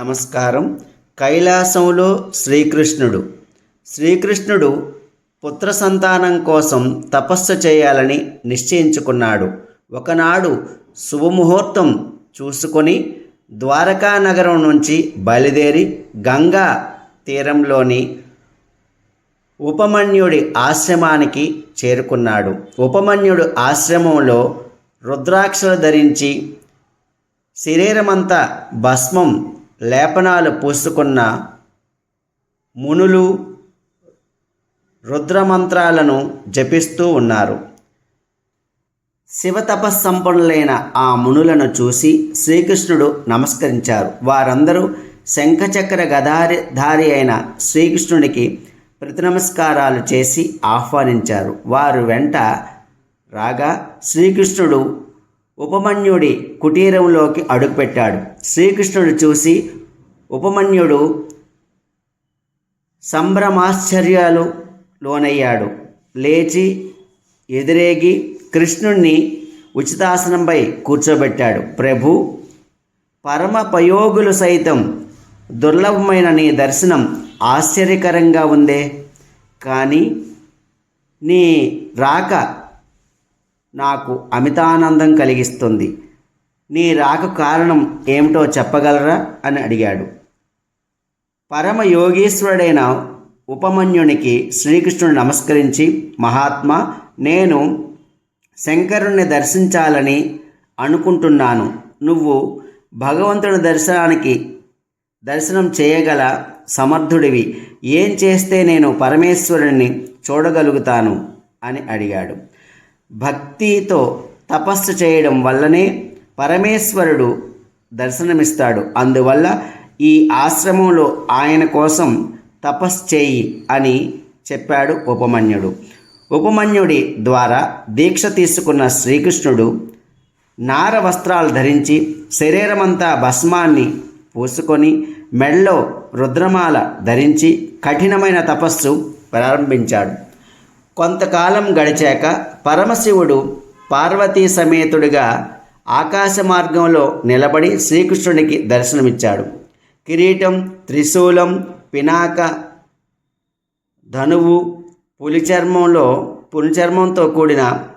నమస్కారం. కైలాసంలో శ్రీకృష్ణుడు. శ్రీకృష్ణుడు పుత్ర సంతానం కోసం తపస్సు చేయాలని నిశ్చయించుకున్నాడు. ఒకనాడు శుభముహూర్తం చూసుకొని ద్వారకా నగరం నుంచి బయలుదేరి గంగా తీరంలోని ఉపమన్యుడి ఆశ్రమానికి చేరుకున్నాడు. ఉపమన్యుడు ఆశ్రమంలో రుద్రాక్షలు ధరించి శరీరమంతా భస్మం లేపనాలు పూసుకున్న మునులు రుద్రమంత్రాలను జపిస్తూ ఉన్నారు. శివతపస్సంపన్నులైన ఆ మునులను చూసి శ్రీకృష్ణుడు నమస్కరించారు. వారందరూ శంఖచక్ర గదారి ధారి అయిన శ్రీకృష్ణుడికి ప్రతినమస్కారాలు చేసి ఆహ్వానించారు. వారు వెంట రాగా శ్రీకృష్ణుడు ఉపమన్యుడి కుటీరంలోకి అడుగుపెట్టాడు. శ్రీకృష్ణుడు చూసి ఉపమన్యుడు సంభ్రమాశ్చర్యాలు లోనయ్యాడు. లేచి ఎదిరేగి కృష్ణుణ్ణి ఉచితాసనంపై కూర్చోబెట్టాడు. ప్రభు పరమ పయోగులు సైతం దుర్లభమైన నీ దర్శనం ఆశ్చర్యకరంగా ఉందే. కానీ నీ రాక నాకు అమితానందం కలిగిస్తుంది. నీ రాక కారణం ఏమిటో చెప్పగలరా? అని అడిగాడు. పరమ యోగీశ్వరుడైన ఉపమన్యునికి శ్రీకృష్ణుడు నమస్కరించి మహాత్మా నేను శంకరుణ్ణి దర్శించాలని అనుకుంటున్నాను. నువ్వు భగవంతుడి దర్శనానికి దర్శనం చేయగల సమర్థుడివి. ఏం చేస్తే నేను పరమేశ్వరుణ్ణి చూడగలుగుతాను? అని అడిగాడు. భక్తితో తపస్సు చేయడం వల్లనే పరమేశ్వరుడు దర్శనమిస్తాడు. అందువల్ల ఈ ఆశ్రమంలో ఆయన కోసం తపస్సు చేయి అని చెప్పాడు ఉపమన్యుడు. ఉపమన్యుడి ద్వారా దీక్ష తీసుకున్న శ్రీకృష్ణుడు నార వస్త్రాలు ధరించి శరీరమంతా భస్మాన్ని పూసుకొని మెళ్ళో రుద్రమాల ధరించి కఠినమైన తపస్సు ప్రారంభించాడు. కొంతకాలం గడిచాక పరమశివుడు పార్వతీ సమేతుడిగా ఆకాశ మార్గంలో నిలబడి శ్రీకృష్ణునికి దర్శనమిచ్చాడు. కిరీటం త్రిశూలం పినాక ధనువు పులిచర్మంలో పులిచర్మంతో కూడిన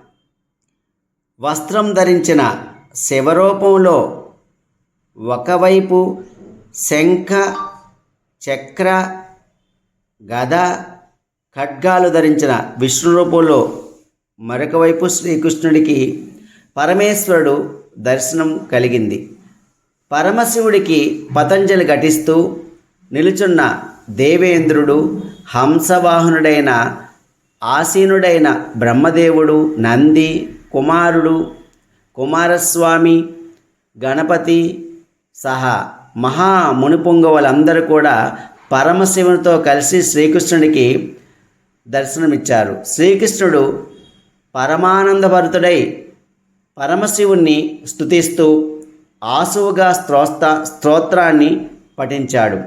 వస్త్రం ధరించిన శివరూపంలో ఒకవైపు శంఖ చక్ర గద ఖడ్గాలు ధరించిన విష్ణు రూపంలో మరొక వైపు శ్రీకృష్ణుడికి పరమేశ్వరుడు దర్శనం కలిగింది. పరమశివుడికి పతంజలి ఘటిస్తూ నిలుచున్న దేవేంద్రుడు హంసవాహనుడైన ఆసీనుడైన బ్రహ్మదేవుడు నంది కుమారుడు కుమారస్వామి గణపతి సహా మహా మునిపొంగవులందరూ కూడా పరమశివునితో కలిసి శ్రీకృష్ణుడికి దర్శనమిచ్చారు. శ్రీకృష్ణుడు పరమానందభరితుడై పరమశివుణ్ణి స్తుతిస్తూ ఆసువుగా స్తోస్త స్తోత్రాన్ని పఠించాడు.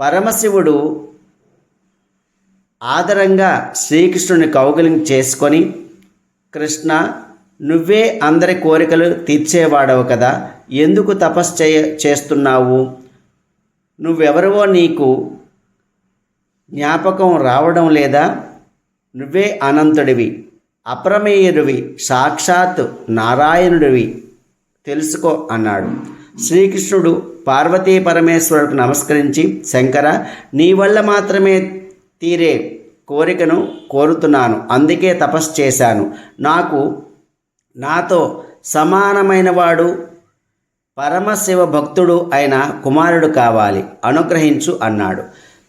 పరమశివుడు ఆదరంగా శ్రీకృష్ణుని కౌగిలిం చేసుకొని కృష్ణ నువ్వే అందరి కోరికలు తీర్చేవాడవు కదా ఎందుకు తపస్సు చేయ చేస్తున్నావు? నువ్వెవరివో నీకు జ్ఞాపకం రావడం లేదా? నువ్వే అనంతుడివి అప్రమేయుడివి సాక్షాత్ నారాయణుడివి. తెలుసుకో అన్నాడు. శ్రీకృష్ణుడు పార్వతీ పరమేశ్వరుడికి నమస్కరించి శంకర నీ వల్ల మాత్రమే తీరే కోరికను కోరుతున్నాను. అందుకే తపస్సు చేశాను. నాకు నాతో సమానమైన వాడు పరమశివ భక్తుడు అయిన కుమారుడు కావాలి. అనుగ్రహించు అన్నాడు.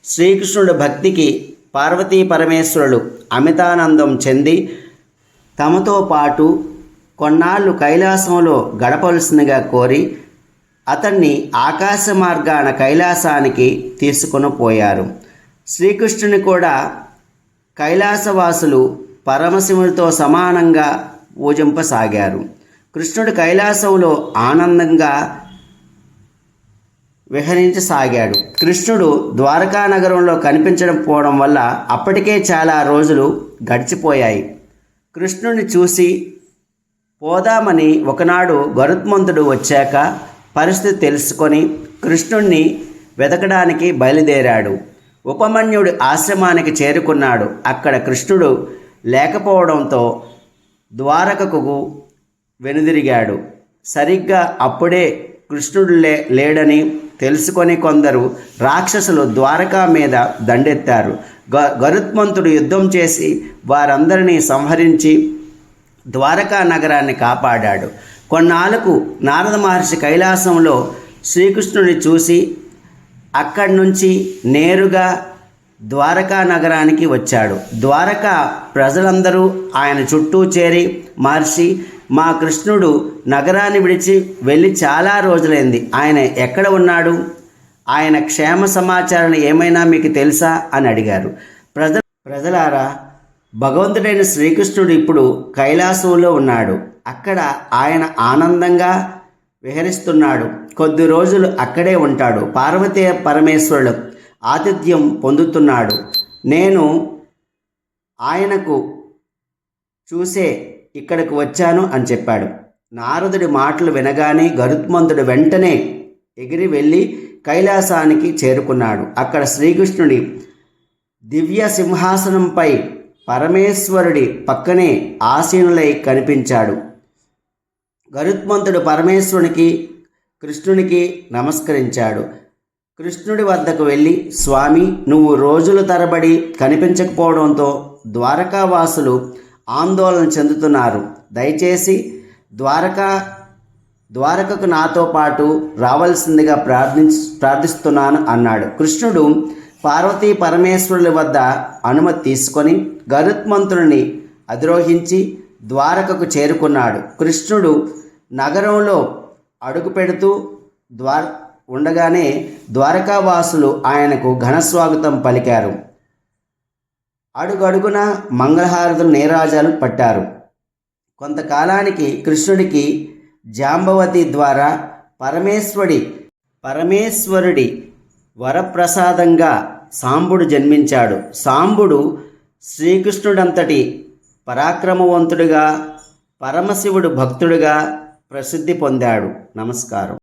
శ్రీకృష్ణుడు భక్తికి పార్వతీ పరమేశ్వరుడు అమితానందం చెంది తమతో పాటు కొన్నాళ్ళు కైలాసంలో గడపవలసినగా కోరి అతన్ని ఆకాశ మార్గాన కైలాసానికి తీసుకుని పోయారు. శ్రీకృష్ణుని కూడా కైలాసవాసులు పరమశివునితో సమానంగా పూజింపసాగారు. కృష్ణుడు కైలాసంలో ఆనందంగా విహరించసాగాడు. కృష్ణుడు ద్వారకా నగరంలో కనిపించడం పోవడం వల్ల అప్పటికే చాలా రోజులు గడిచిపోయాయి. కృష్ణుని చూసి పోదామని ఒకనాడు గరుత్మంతుడు వచ్చాక పరిస్థితి తెలుసుకొని కృష్ణుణ్ణి వెతకడానికి బయలుదేరాడు. ఉపమన్యుడి ఆశ్రమానికి చేరుకున్నాడు. అక్కడ కృష్ణుడు లేకపోవడంతో ద్వారకకు వెనుదిరిగాడు. సరిగ్గా అప్పుడే కృష్ణుడు లే లేడని తెలుసుకొని కొందరు రాక్షసులు ద్వారకా మీద దండెత్తారు. గ గరుత్మంతుడు యుద్ధం చేసి వారందరినీ సంహరించి ద్వారకా నగరాన్ని కాపాడాడు. కొన్నాళ్ళకు నారద మహర్షి కైలాసంలో శ్రీకృష్ణుని చూసి అక్కడి నుంచి నేరుగా ద్వారకా నగరానికి వచ్చాడు. ద్వారకా ప్రజలందరూ ఆయన చుట్టూ చేరి మహర్షి మా కృష్ణుడు నగరాన్ని విడిచి వెళ్ళి చాలా రోజులైంది. ఆయన ఎక్కడ ఉన్నాడు? ఆయన క్షేమ సమాచారం ఏమైనా మీకు తెలుసా? అని అడిగారు. ప్రజ ప్రజలారా భగవంతుడైన శ్రీకృష్ణుడు ఇప్పుడు కైలాసంలో ఉన్నాడు. అక్కడ ఆయన ఆనందంగా విహరిస్తున్నాడు. కొద్ది రోజులు అక్కడే ఉంటాడు. పార్వతీ పరమేశ్వరుడు ఆతిథ్యం పొందుతున్నాడు. నేను ఆయనకు చూసే ఇక్కడికి వచ్చాను అని చెప్పాడు. నారదుడి మాటలు వినగానే గరుత్మంతుడు వెంటనే ఎగిరి వెళ్ళి కైలాసానికి చేరుకున్నాడు. అక్కడ శ్రీకృష్ణుడి దివ్య సింహాసనంపై పరమేశ్వరుడి పక్కనే ఆసీనులై కనిపించాడు. గరుత్మంతుడు పరమేశ్వరునికి కృష్ణునికి నమస్కరించాడు. కృష్ణుడి వద్దకు వెళ్ళి స్వామి నువ్వు రోజుల తరబడి కనిపించకపోవడంతో ద్వారకావాసులు ఆందోళన చెందుతున్నారు. దయచేసి ద్వారకా ద్వారకకు నాతో పాటు రావాల్సిందిగా ప్రార్థించ ప్రార్థిస్తున్నాను అన్నాడు. కృష్ణుడు పార్వతీ పరమేశ్వరుల వద్ద అనుమతి తీసుకొని గరుత్మంతుడిని అధిరోహించి ద్వారకకు చేరుకున్నాడు. కృష్ణుడు నగరంలో అడుగు పెడుతూ ద్వార ఉండగానే ద్వారకావాసులు ఆయనకు ఘనస్వాగతం పలికారు. అడుగడుగున మంగళహారతులు నీరాజాలు పట్టారు. కొంతకాలానికి కృష్ణుడికి జాంబవతి ద్వారా పరమేశ్వడి పరమేశ్వరుడి వరప్రసాదంగా సాంబుడు జన్మించాడు. సాంబుడు శ్రీకృష్ణుడంతటి పరాక్రమవంతుడిగా పరమశివుడు భక్తుడిగా ప్రసిద్ధి పొందాడు. నమస్కారం.